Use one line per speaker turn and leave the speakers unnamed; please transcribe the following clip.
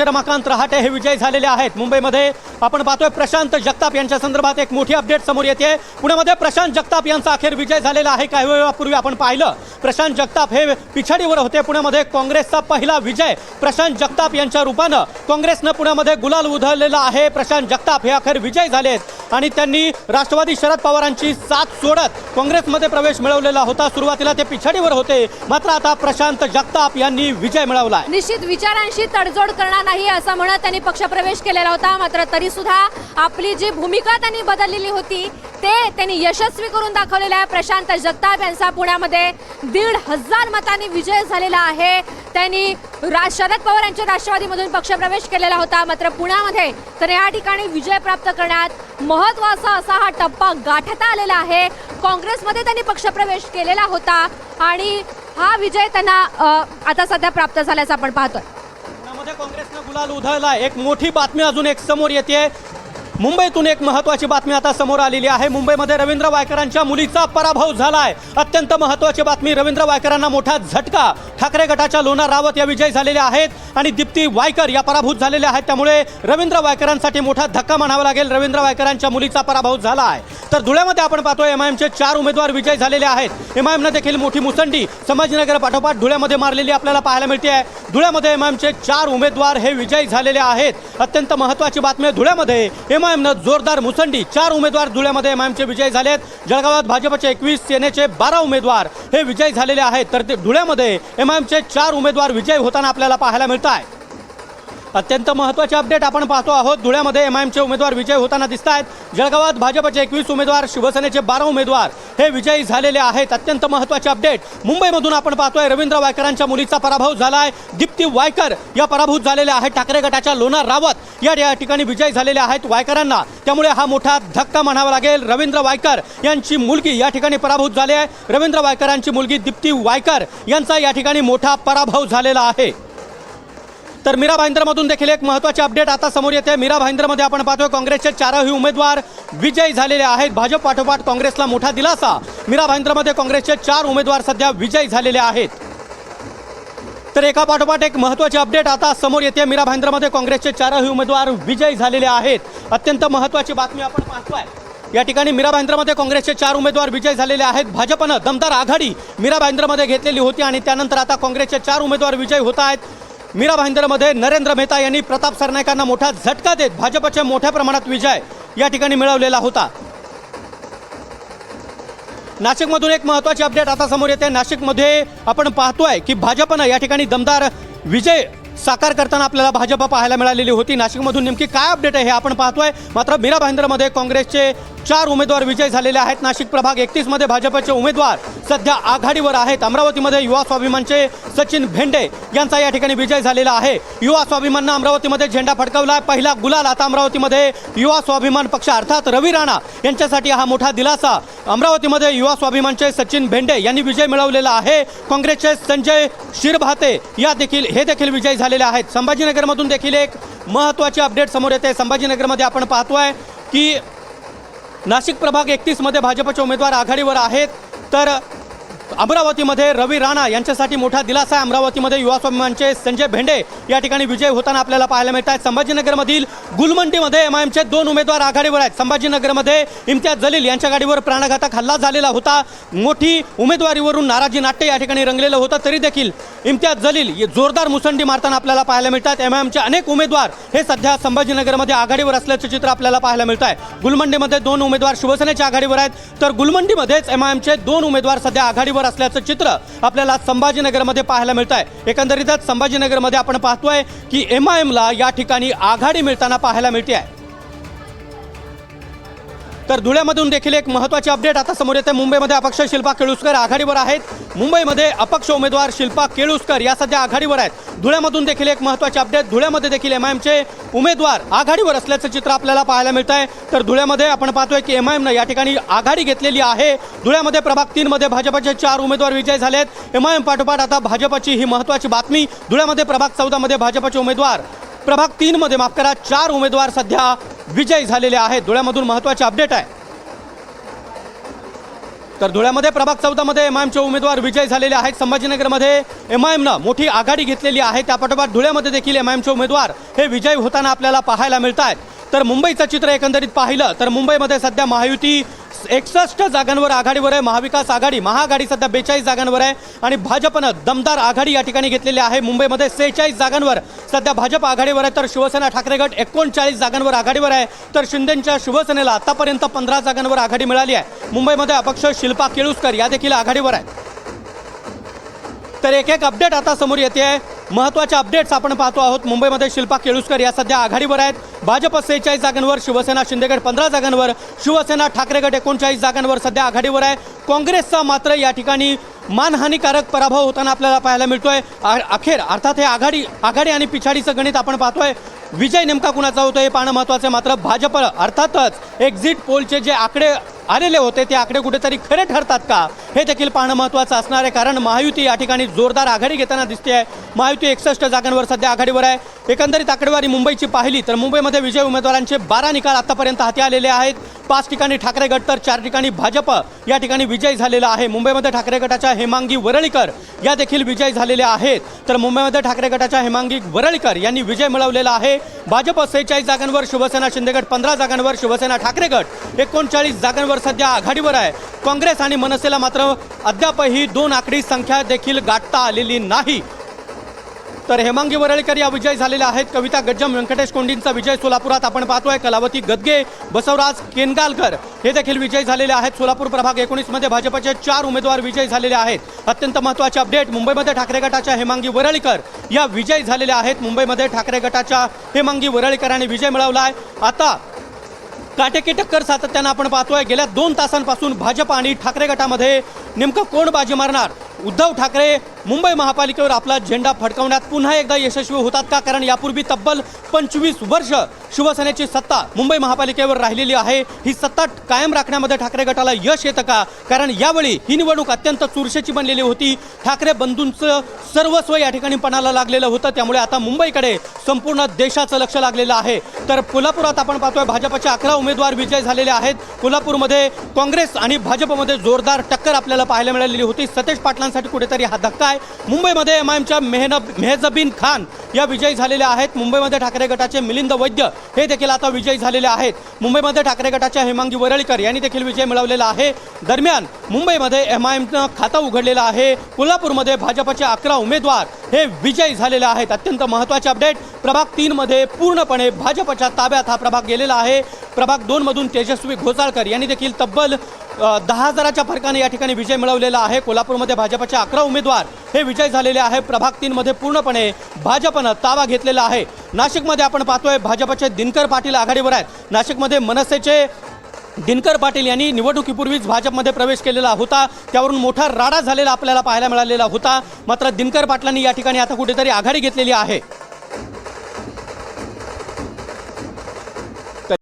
रमाकांत रहाटे हे विजय झालेले आहेत. मुंबईमध्ये आपण पाहतोय प्रशांत जगताप यांच्या संदर्भात एक मोठी अपडेट समोर येते. पुण्यामध्ये प्रशांत जगताप यांचा अखेर विजय झालेला आहे. काही वेळापूर्वी आपण पाहिलं प्रशांत जगताप हे पिछाडीवर होते पुण्यामध्ये. काँग्रेसचा पहिला विजय प्रशांत जगताप यांच्या रूपानं काँग्रेसनं पुण्यामध्ये गुलाल उधळलेला आहे. प्रशांत जगताप हे अखेर विजय झालेत आणि त्यांनी राष्ट्रवादी शरद पवारांची साथ सोडत काँग्रेसमध्ये प्रवेश मिळवलेला होता. सुरुवातीला ते पिछाडीवर होते. मात्र आता प्रशांत जगताप यांनी विजय मिळवला
निश्चित विचारांशी तडजोड करणार नाही असं म्हणत त्यांनी पक्षप्रवेश केलेला होता. मात्र तरी सुद्धा आपली जी भूमिका त्यांनी बदललेली होती ते त्यांनी यशस्वी करून दाखवलेलं आहे. प्रशांत जगताप यांचा पुण्यामध्ये दीड हजार मतांनी विजय झालेला आहे. त्यांनी रा शरद पवार यांच्या राष्ट्रवादीमधून पक्षप्रवेश केलेला होता. मात्र पुण्यामध्ये तर या ठिकाणी विजय प्राप्त करण्यात महत्त्वाचा असा हा टप्पा गाठता आलेला आहे. काँग्रेसमध्ये त्यांनी पक्षप्रवेश केलेला होता आणि हा विजय त्यांना आता सध्या प्राप्त झाल्याचं आपण पाहतोय.
पुण्यामध्ये गुलाल उधळला एक मोठी बातमी अजून एक समोर येते मुंबईतून एक महत्वाची बातमी आता समोर आलेली आहे. मुंबईमध्ये रवींद्र वायकरांच्या मुलीचा पराभव झालाय. अत्यंत महत्वाची बातमी रवींद्र वायकरांना मोठा झटका. ठाकरे गटाच्या लोणार रावत या विजयी झालेल्या आहेत आणि दीप्ती वायकर या पराभूत झालेल्या आहेत. त्यामुळे रवींद्र वायकरांसाठी मोठा धक्का म्हणावा लागेल. रवींद्र वायकरांच्या मुलीचा पराभव झाला आहे तर धुळ्यामध्ये आपण पाहतोय एमआयएमचे चार उमेदवार विजय झालेले आहेत. एमआयएमनं देखील मोठी मुसंडी संभाजीनगर पाठोपाठ धुळ्यामध्ये मारलेली आपल्याला पाहायला मिळते आहे धुळ्यामध्ये एमआयएमचे चार उमेदवार हे विजयी झालेले आहेत. अत्यंत महत्वाची बातमी आहे. धुळ्यामध्ये एमआयएमनं जोरदार मुसंडी चार उमेदवार धुळ्यामध्ये एमआयएमचे विजयी झालेत. जळगावात भाजपचे एकवीस सेनेचे बारा उमेदवार हे विजयी झालेले आहेत. तर ते धुळ्यामध्ये एमआयएमचे चार उमेदवार विजयी होताना आपल्याला पाहायला मिळत आहे अत्यंत महत्त्वाचे अपडेट आपण पाहतो आहोत. धुळ्यामध्ये एमआयएमचे उमेदवार विजय होताना दिसत आहेत जळगावात भाजपचे एकवीस उमेदवार शिवसेनेचे बारा उमेदवार. हे विजयी झालेले आहेत. अत्यंत महत्त्वाचे अपडेट. मुंबईमधून आपण पाहतोय रवींद्र वायकरांच्या मुलीचा पराभव झाला आहे दीप्ती वायकर या पराभूत झालेल्या आहेत. ठाकरे गटाच्या लोणार रावत या या ठिकाणी विजयी झालेले आहेत वायकरांना. त्यामुळे हा मोठा धक्का म्हणावा लागेल. रवींद्र वायकर यांची मुलगी या ठिकाणी पराभूत झाली आहे. रवींद्र वायकरांची मुलगी दीप्ती वायकर यांचा या ठिकाणी मोठा पराभव झालेला आहे. तर मीरा भाईंद्रमधून देखील एक महत्त्वाचे अपडेट आता समोर येते. मीरा भाईंद्रमध्ये आपण पाहतोय काँग्रेसचे चारही उमेदवार विजयी झालेले आहेत. भाजप पाठोपाठ काँग्रेसला मोठा दिलासा. मीरा भाईंद्रमध्ये काँग्रेसचे चार उमेदवार सध्या विजयी झालेले आहेत. तर एका पाठोपाठ एक महत्त्वाचे अपडेट आता समोर येते. मीरा भाईंद्रमध्ये काँग्रेसचे चारही उमेदवार विजयी झालेले आहेत. अत्यंत महत्त्वाची बातमी आपण पाहतोय. या ठिकाणी मीरा भाईंद्रमध्ये काँग्रेसचे चार उमेदवार विजयी झालेले आहेत. भाजपनं दमदार आघाडी मीरा भाईंद्रमध्ये घेतलेली होती आणि त्यानंतर आता काँग्रेसचे चार उमेदवार विजयी होत आहेत. मीरा भाईंदरमध्ये नरेंद्र मेहता यांनी प्रताप सरनाईकांना मोठा झटका देत भाजपचे मोठ्या प्रमाणात विजय या ठिकाणी मिळवलेला होता. नाशिकमधून एक महत्त्वाची अपडेट आता समोर येते. नाशिकमध्ये आपण पाहतोय की भाजपनं या ठिकाणी दमदार विजय साकार करताना आपल्याला भाजप पाहायला मिळालेली होती. नाशिकमधून नेमकी काय अपडेट आहे हे आपण पाहतोय. मात्र मीरा भाईंदरमध्ये काँग्रेसचे चार उमेदवार विजय झालेले आहेत. नाशिक प्रभाग एकतीसमध्ये भाजपचे उमेदवार सध्या आघाडीवर आहेत. अमरावतीमध्ये युवा स्वाभिमानचे सचिन भेंडे यांचा या ठिकाणी विजय झालेला आहे. युवा स्वाभिमाननं अमरावतीमध्ये झेंडा फडकवला. पहिला गुलाल आता अमरावतीमध्ये युवा स्वाभिमान पक्ष अर्थात रवी राणा यांच्यासाठी हा मोठा दिलासा. अमरावतीमध्ये युवा स्वाभिमानचे सचिन भेंडे यांनी विजय मिळवलेला आहे. काँग्रेसचे संजय शिरभाते या देखील हे देखील विजयी झालेले आहेत. संभाजीनगरमधून देखील एक महत्त्वाची अपडेट समोर येते. संभाजीनगरमध्ये आपण पाहतोय की नाशिक प्रभाग एकतीसमध्ये भाजपचे उमेदवार आघाडीवर आहेत. तर अमरावतीमध्ये रवी राणा यांच्यासाठी मोठा दिलासा आहे. अमरावतीमध्ये युवा स्वाभिमानचे संजय भेंडे या ठिकाणी विजय होताना आपल्याला पाहायला मिळत आहेत संभाजीनगरमधील गुलमंडीमध्ये एम आय एमचे दोन उमेदवार आघाडीवर आहेत. संभाजीनगरमध्ये इम्तियाज जलील यांच्या गाडीवर प्राणघातक हल्ला झालेला होता. मोठी उमेदवारीवरून नाराजी नाट्य या ठिकाणी रंगलेलं होतं. तरी देखील इम्तियाज जलील हे जोरदार मुसंडी मारताना आपल्याला पाहायला मिळतात. एम आय एमचे अनेक उमेदवार हे सध्या संभाजीनगरमध्ये आघाडीवर असल्याचं चित्र आपल्याला पाहायला मिळत आहे गुलमंडीमध्ये दोन उमेदवार शिवसेनेच्या आघाडीवर आहेत. तर गुलमंडीमध्येच एम आय एमचे दोन उमेदवार सध्या आघाडीवर असल्याचं चित्र आपल्याला संभाजीनगरमध्ये पाहायला मिळत आहे एकंदरीतच संभाजीनगरमध्ये आपण पाहतोय की एम आय एमला या ठिकाणी आघाडी मिळताना पाहायला मिळते आहे तर धुळ्यामधून देखील एक महत्त्वाची अपडेट आता समोर येते. मुंबईमध्ये अपक्ष शिल्पा केळुसकर आघाडीवर आहेत. मुंबईमध्ये अपक्ष उमेदवार शिल्पा केळुसकर या सध्या आघाडीवर आहेत. धुळ्यामधून देखील एक महत्त्वाची अपडेट धुळ्यामध्ये देखील एम आय एमचे उमेदवार आघाडीवर असल्याचं चित्र आपल्याला पाहायला मिळत आहे तर धुळ्यामध्ये आपण पाहतोय की एम आय एमनं या ठिकाणी आघाडी घेतलेली आहे. धुळ्यामध्ये प्रभाग तीनमध्ये भाजपचे चार उमेदवार विजय झालेत. एम आय एम पाठोपाठ आता भाजपची ही महत्त्वाची बातमी. धुळ्यामध्ये प्रभाग चौदामध्ये भाजपचे उमेदवार प्रभाग तीनमध्ये माफ करा चार उमेदवार सध्या विजयी झालेले आहेत धुळ्यामधून महत्त्वाचे अपडेट आहे. तर धुळ्यामध्ये प्रभाग चौदामध्ये एम आयएमचे उमेदवार विजय झालेले आहेत. संभाजीनगरमध्ये एम आय एमनं मोठी आघाडी घेतलेली आहे. त्यापाठोपाठ धुळ्यामध्ये देखील एम आय एमचे उमेदवार हे विजयी होताना आपल्याला पाहायला मिळत आहेत तर मुंबईचं चित्र एकंदरीत पाहिलं तर मुंबईमध्ये सध्या महायुती एकसष्ट जागांवर आघाडीवर आहे. महाविकास आघाडी महाआघाडी सध्या बेचाळीस जागांवर आहे. आणि भाजपनं दमदार आघाडी या ठिकाणी घेतलेली आहे. मुंबईमध्ये सेहेचाळीस जागांवर सध्या भाजप आघाडीवर आहे. तर शिवसेना ठाकरे गट एकोणचाळीस जागांवर आघाडीवर आहे. तर शिंदेच्या शिवसेनेला आतापर्यंत पंधरा जागांवर आघाडी मिळाली आहे. मुंबईमध्ये अपक्ष शिल्पा केळुसकर या देखील आघाडीवर आहे. तर एक एक अपडेट आता समोर येते. आहे महत्त्वाच्या अपडेट्स आपण पाहतो आहोत. मुंबईमध्ये शिल्पा केळुसकर या सध्या आघाडीवर आहेत. भाजप सेहेचाळीस जागांवर शिवसेना शिंदेगड पंधरा जागांवर शिवसेना ठाकरे गट एकोणचाळीस जागांवर सध्या आघाडीवर आहे. काँग्रेसचा मात्र या ठिकाणी मानहानिकारक पराभव होताना आपल्याला पाहायला मिळतोय. आ- अखेर अर्थात हे आघाडी आघाडी आणि पिछाडीचं गणित आपण पाहतोय. विजय नेमका कुणाचा होतो हे पाहणं महत्त्वाचं आहे. मात्र भाजप अर्थातच एक्झिट पोलचे जे आकडे आलेले होते ते आकडे कुठेतरी खरे ठरतात का? हे देखील पाहणं महत्त्वाचं असणार आहे कारण महायुती या ठिकाणी जोरदार आघाडी घेताना दिसते आहे महायुती एकसष्ट जागांवर सध्या आघाडीवर आहे. एकंदरीत आकडेवारी मुंबईची पाहिली तर मुंबईमध्ये विजय उमेदवारांचे बारा निकाल आतापर्यंत हाती आलेले आहेत. पाच ठिकाणी ठाकरे गट तर चार ठिकाणी भाजप. या ठिकाणी विजय झालेला आहे. मुंबईमध्ये ठाकरे गटाच्या हेमांगी वरळीकर या देखील विजय झालेल्या आहेत. तर मुंबईमध्ये ठाकरे गटाच्या हेमांगी वरळीकर यांनी विजय मिळवलेला आहे. भाजप सेहेचाळीस जागांवर शिवसेना शिंदेगड पंधरा जागांवर शिवसेना ठाकरे गट एकोणचाळीस जागांवर सध्या आघाडीवर आहे. काँग्रेस आणि मनसेला मात्र अद्यापही दोन आकडी संख्या देखील गाठता आलेली नाही. तर हेमांगी वरळकर या विजय झालेल्या आहेत. कविता गज्जम व्यंकटेश कोंडींचा विजय सोलापुरात आपण पाहतोय. कलावती गदगे बसवराज केनगालकर हे देखील विजय झालेले आहेत. सोलापूर प्रभाग एकोणीसमध्ये भाजपचे चार उमेदवार विजय झालेले आहेत. अत्यंत महत्त्वाचे अपडेट मुंबईमध्ये ठाकरे गटाच्या हेमांगी वरळकर या विजय झालेल्या आहेत. मुंबईमध्ये ठाकरे गटाच्या हेमांगी वरळकरांनी विजय मिळवला आहे. आता काटेकी टक्कर सातत्यानं आपण पाहतोय. गेल्या दोन तासांपासून भाजप आणि ठाकरे गटामध्ये नेमकं कोण बाजी मारणार? उद्धव ठाकरे मुंबई महापालिकेवर आपला झेंडा फडकवण्यात पुन्हा एकदा यशस्वी होतात का? कारण यापूर्वी तब्बल पंचवीस वर्ष शिवसेनेची सत्ता मुंबई महापालिकेवर राहिलेली आहे. ही सत्ता कायम राखण्यामध्ये ठाकरे गटाला यश येतं का? कारण यावेळी ही निवडणूक अत्यंत चुरशेची बनलेली होती. ठाकरे बंधूंचं सर्वस्व या ठिकाणी पणाला लागलेलं होतं. त्यामुळे आता मुंबईकडे संपूर्ण देशाचं लक्ष लागलेलं आहे. तर कोल्हापुरात आपण पाहतोय भाजपचे अकरा उमेदवार विजय झालेले आहेत. कोल्हापूरमध्ये काँग्रेस आणि भाजपमध्ये जोरदार टक्कर आपल्याला पाहायला मिळालेली होती. सतेज पाटलांसाठी कुठेतरी हा धक्का आहे. मुंबईमध्ये एम आय एमच्या मेहनब मेहजबीन खान या विजयी झालेल्या आहेत. मुंबईमध्ये ठाकरे गटाचे मिलिंद वैद्य हे देखील आता विजयी झालेले आहेत. मुंबईमध्ये ठाकरे गटाच्या हेमांगी वरळीकर यांनी देखील विजय मिळवलेला आहे. दरम्यान मुंबईमध्ये एम आय एमनं खातं उघडलेलं आहे. कोल्हापूरमध्ये भाजपचे अकरा उमेदवार हे विजयी झालेले आहेत. अत्यंत महत्त्वाचे अपडेट प्रभाग तीनमध्ये पूर्णपणे भाजपच्या ताब्यात हा प्रभाग गेलेला आहे. प्रभाग दोनमधून तेजस्वी घोसाळकर यांनी देखील तब्बल दहा हजाराच्या फरकाने या ठिकाणी विजय मिळवलेला आहे. कोल्हापूरमध्ये भाजपचे अकरा उमेदवार हे विजय झालेले आहे. प्रभाग तीनमध्ये पूर्णपणे भाजपनं ताबा घेतलेला आहे. नाशिकमध्ये आपण पाहतोय भाजपचे दिनकर पाटील आघाडीवर आहेत. नाशिकमध्ये मनसेचे दिनकर पाटील यांनी निवडणुकीपूर्वीच भाजपमध्ये प्रवेश केलेला होता. त्यावरून मोठा राडा झालेला आपल्याला पाहायला मिळालेला होता. मात्र दिनकर पाटलांनी या ठिकाणी आता कुठेतरी आघाडी घेतलेली आहे.